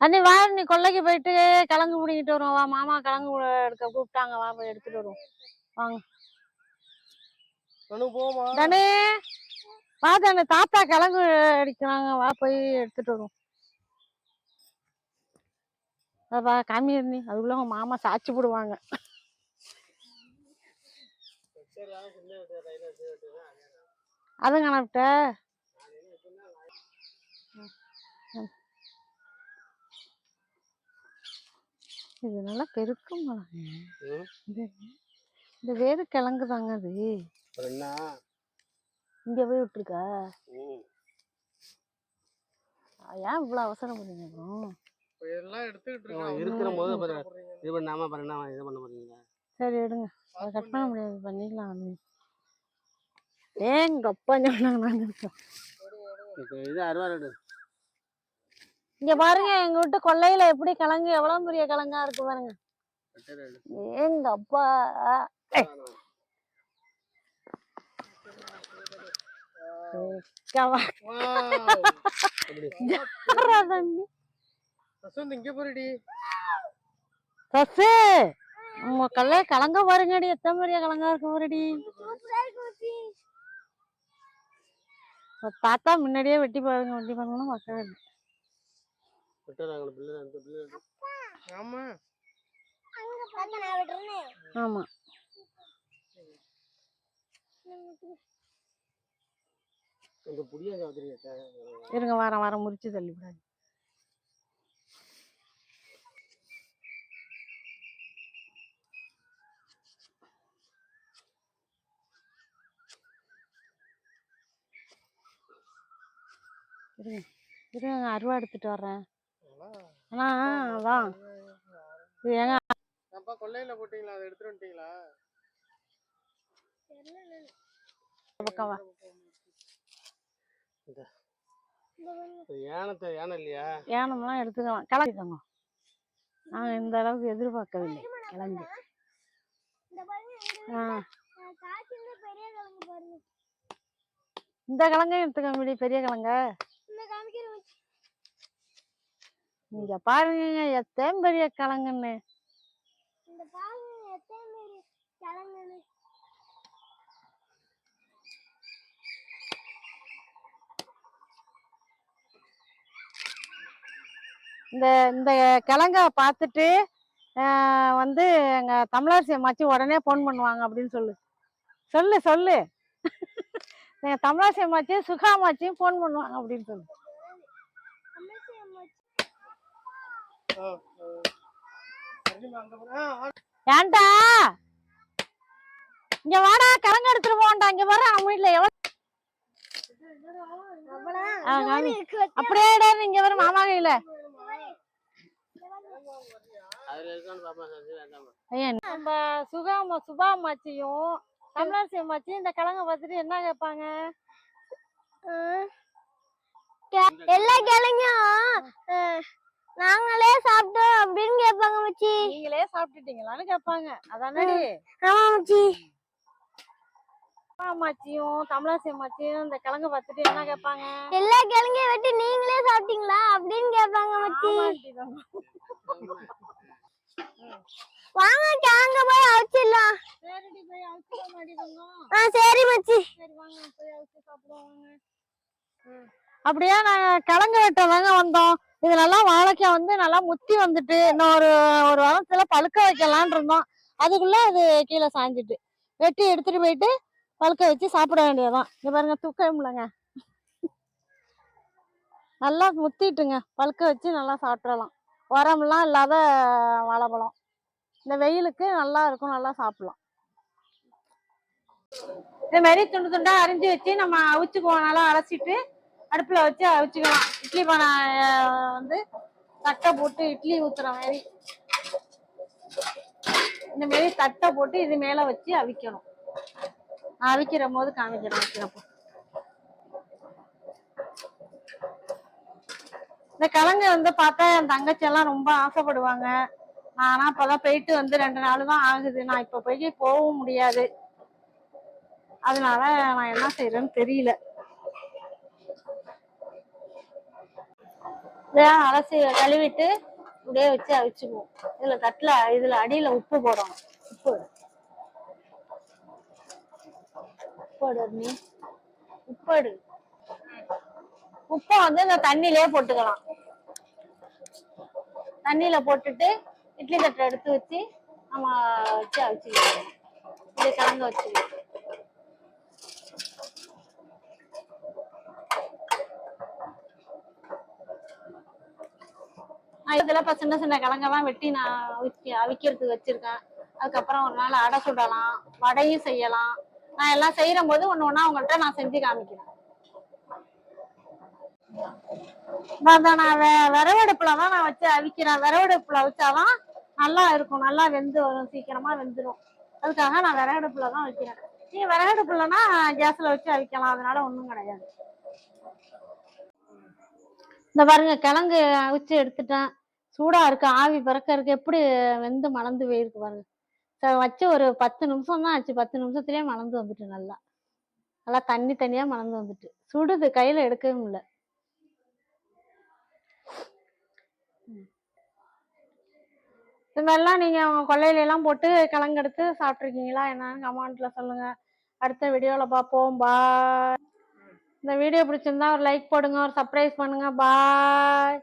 அண்ணி வா நீ கொல்லைக்கு போயிட்டு கிழங்கு பிடிக்கிட்டு வருவோம். வா மாமா கிழங்கு எடுக்க கூப்பிட்டாங்க. வா போய் எடுத்துட்டு வருவோம். வாங்க. தனு வா தானே தாத்தா கிழங்கு அடிக்கிறாங்க. வா போய் எடுத்துட்டு வருவோம். வா, காமி நீ அதுக்குள்ள உங்க மாமா சாட்சி போடுவாங்க. அதுங்க அனுப்பிட்ட இது நல்லா பெருக்கும் இந்த வேறு கிழங்கு தாங்க அது இங்க போய் விட்டுருக்கா. ஏன் இவ்வளவு அவசரம் பண்ணீங்க அப்புறம் எல்லாம் எடுத்துக்கிட்டு இருக்கிற போது இது பண்ணாம என்ன இது பண்ண போறீங்க? சரி எடுங்க. அதை கட் பண்ண முடியாது. பண்ணிக்கலாம் அப்பா இருக்கேன் இப்போ இது எடு. இங்க பாருங்க எங்க வீட்டு கொல்லையில எப்படி கிழங்கு எவ்வளவு பெரிய கிழங்கா இருக்கு பாருங்க. ஏங்க அப்பா. உங்க கல்ல கலங்க பாருங்கடி எத்தனை பெரிய கலங்கா இருக்கு பாருடி. தாத்தா முன்னாடியே வெட்டி பாருங்க வெட்டி பாருங்கன்னா மக்கள் வெட்டரை அங்கே பிள்ளை அந்த பிள்ளை. ஆமா. ஆமா. அந்த புளிய காத்திரியா இருங்க வாரம் வாரம் முறிச்சு தள்ளிவிடாது இருங்க இருங்க அருவா எடுத்துட்டு வர்றேன். ஆனா அதான் இது ஏங்க. அப்பா கொல்லையில போட்டீங்களா? அதை எடுத்துட்டு வந்துட்டீங்களா? வா. யானத்தை யானை இல்லையா? ஏனம்லாம் எடுத்துக்கலாம். கிளம்பிக்கோங்க. நாங்கள் இந்த அளவுக்கு எதிர்பார்க்கவில்லை. கிளம்பி. ஆ. இந்த கிழங்கையும் எடுத்துக்க முடியும் பெரிய கிழங்க. நீங்க பாருங்க எத்தனை பெரிய கிழங்குன்னு. இந்த இந்த கிழங்க பார்த்துட்டு வந்து எங்க தமிழரசி அம்மாச்சி உடனே ஃபோன் பண்ணுவாங்க அப்படின்னு சொல்லு. சொல்லு சொல்லு. எங்க தமிழரசி அம்மாச்சி சுகா அம்மாச்சியும் ஃபோன் பண்ணுவாங்க அப்படின்னு சொல்லு. ஏன்டா இங்க வாடா கிழங்கு எடுத்துட்டு போண்டா இங்க வர நம்ம வீட்டுல எவ்வளவு. அப்படியே இங்க வர மாமா கையில நம்ம சுகாம சுபா அம்மாச்சியும் தமிழரசி அம்மாச்சியும் இந்த கிழங்க பார்த்துட்டு என்ன கேட்பாங்க? எல்லா கிழங்கும் நாங்களே சாப்பிட்டோம் அப்படின்னு கேட்பாங்க மச்சி. நீங்களே சாப்பிட்டுட்டீங்களான்னு கேட்பாங்க. அதானடி ஆமா மச்சி. அம்மாச்சியும் தமிழரசி அம்மாச்சியும் இந்த கிழங்க பார்த்துட்டு என்ன கேட்பாங்க? எல்லா கிழங்கையும் வெட்டி நீங்களே சாப்பிட்டீங்களா அப்படின்னு கேட்பாங்க மச்சி. வாங்க அங்க போய் அவிச்சிடலாம். ஆ சரி மச்சி. சரி வாங்க போய் அழைச்சி சாப்பிடுவாங்க அப்படியே? நாங்கள் கிழங்கு வெட்ட தாங்க வந்தோம். இதுலலாம் வாழைக்காய் வந்து நல்லா முத்தி வந்துட்டு இன்னும் ஒரு ஒரு வாரத்துல பழுக்க வைக்கலான் இருந்தோம். அதுக்குள்ள அது கீழே சாஞ்சிட்டு. வெட்டி எடுத்துட்டு போயிட்டு பழுக்க வச்சு சாப்பிட வேண்டியதுதான். இங்க பாருங்க தூக்கம் இல்லைங்க நல்லா முத்திட்டுங்க. பழுக்க வச்சு நல்லா சாப்பிடலாம். உரம்லாம் இல்லாத வாழைப்பழம். இந்த வெயிலுக்கு நல்லா இருக்கும் நல்லா சாப்பிடலாம். இந்த மாதிரி துண்டு துண்டா அரிஞ்சு வச்சு நம்ம அவிச்சுக்குவோம் நல்லா அரைச்சிட்டு அடுப்புல வச்சு வச்சுக்கலாம் இட்லி பானை வந்து தட்டை போட்டு இட்லி ஊத்துற மாதிரி. இந்த மாரி தட்டை போட்டு இது மேல வச்சு அவிக்கணும். நான் அவிக்கிற போது காமிக்கிறேன் வைக்கிறப்போ இந்த கிழங்கு வந்து பார்த்தா என் தங்கச்சி எல்லாம் ரொம்ப ஆசைப்படுவாங்க. ஆனா அப்பதான் போயிட்டு வந்து ரெண்டு நாள் தான் ஆகுது. நான் இப்ப போய் போகவும் முடியாது. அதனால நான் என்ன செய்யறேன்னு தெரியல. இதெல்லாம் அலசி கழுவிட்டு இப்படியே வச்சு அவிச்சுக்குவோம். இதுல தட்டுல இதுல அடியில உப்பு போடணும். உப்பு. உப்பு நீ உப்பு எடு உப்பை வந்து இந்த தண்ணியிலே போட்டுக்கலாம். தண்ணியில போட்டுட்டு இட்லி தட்டை எடுத்து வச்சு நம்ம வச்சு அவிச்சுக்கலாம். இப்படி கலந்து வச்சுக்கலாம். நான் இப்போ சின்ன சின்ன கிழங்கெல்லாம் வெட்டி நான் அவிக்க அவிக்கிறதுக்கு வச்சிருக்கேன். அதுக்கப்புறம் ஒரு நாள் அடை சுடலாம் வடையும் செய்யலாம். நான் எல்லாம் செய்யற போது ஒன்று ஒன்றா உங்கள்கிட்ட நான் செஞ்சு காமிக்கிறேன். நான் வெ- தான் நான் வச்சு அவிக்கிறேன். விறவடுப்புல வச்சாதான் நல்லா இருக்கும். நல்லா வெந்து வரும். சீக்கிரமா வெந்துடும் அதுக்காக நான் விறகடுப்புல தான் வைக்கிறேன். நீ விறகடுப்புலனா கேஸ்ல வச்சு அவிக்கலாம். அதனால ஒன்றும் கிடையாது. இந்த பாருங்க கிழங்கு அவிச்சு எடுத்துட்டேன். சூடா இருக்கு ஆவி பறக்க இருக்கு எப்படி வெந்து மணந்து போயிருக்கு பாருங்க. வச்சு ஒரு பத்து நிமிஷம் தான் ஆச்சு. பத்து நிமிஷத்துலயே மணந்து வந்துட்டு நல்லா. நல்லா தண்ணி தனியாக மணந்து வந்துட்டு. சுடுது கையில எடுக்கவே முடியல. இது மாதிரிலாம் நீங்கள் உங்கள் கொல்லையில எல்லாம் போட்டு கலங்கெடுத்து சாப்பிட்ருக்கீங்களா என்னன்னு கமெண்ட்ல சொல்லுங்க. அடுத்த வீடியோவில் பார்ப்போம். பாய். இந்த வீடியோ பிடிச்சிருந்தா ஒரு லைக் போடுங்க ஒரு சர்ப்ரைஸ் பண்ணுங்க. பாய்.